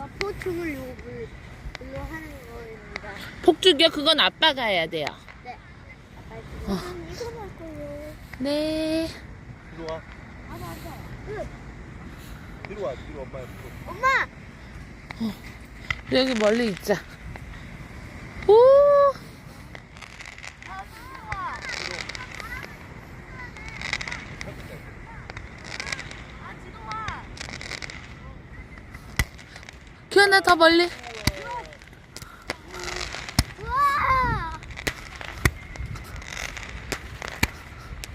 저 포충을 요구 일로 하는 거입니다. 폭죽이요? 그건 아빠가 해야 돼요. 네. 아빠 지금 이거 할 거예요. 네. 뒤로 와. 아 맞아. 응. 뒤로 와. 뒤로 엄마. 뒤로. 엄마. 여기 멀리 있자. 오! 아 좋아. 아 지금 와. 기현아 더 멀리. 우와.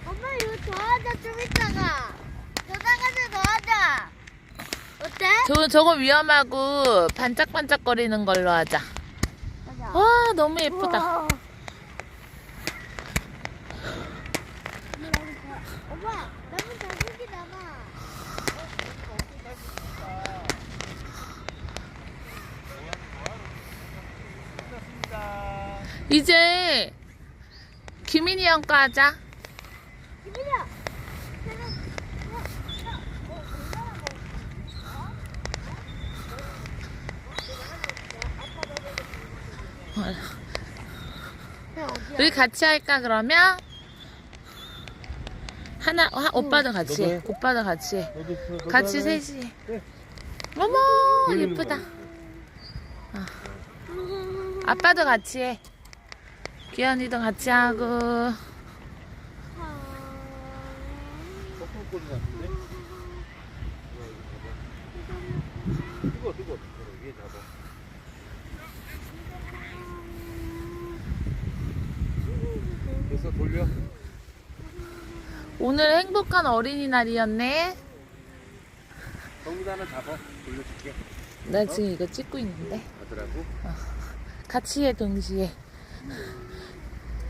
엄마 이거 더 하자 좀 이따가. 저다가서 더 하자. 어때? 저, 저거 위험하고 반짝반짝거리는 걸로 하자. 맞아. 와, 너무 예쁘다. 우와. 엄마, 나무 자국이 남아. 이제 김인이 형 거 하자. 우리 같이 할까 그러면? 하나, 하, 오빠도 같이 해. 해. 오빠도 같이 해. 너도 같이. 셋이 해. 네. 어머, 예쁘다. 거. 아빠도 같이 해. 기현이도 같이 하고. 됐어, 돌려. 오늘 행복한 어린이날이었네. 정리도 하나 잡아. 돌려줄게. 나 지금 이거 찍고 있는데. 하더라고. 같이 해, 동시에.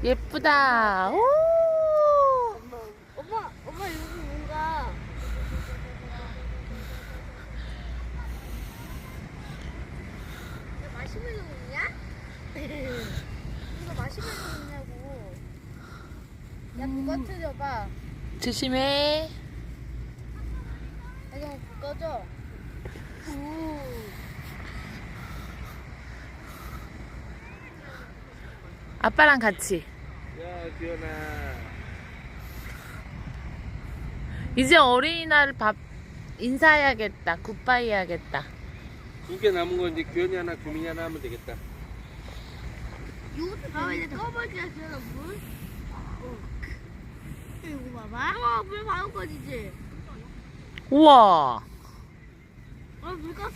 예쁘다. 오! 엄마, 엄마 여기 뭔가. 이거 마시멜로 있냐? 이거 마시멜로 있냐고. 야, 그거 틀려봐. 조심해. 야, 이거 꺼져. 아빠랑 같이. 야, 기현아. 이제 어린이날 밥 인사해야겠다. 굿바이 해야겠다. 두 개 남은 거 이제 기현이 하나, 규민이 하나 하면 되겠다. 이것도 봐봐 이제 꺼버리자 지현아 물. 어. 이거 봐봐. 어, 물 바로 꺼지지. 우와. 어, 물 껐어.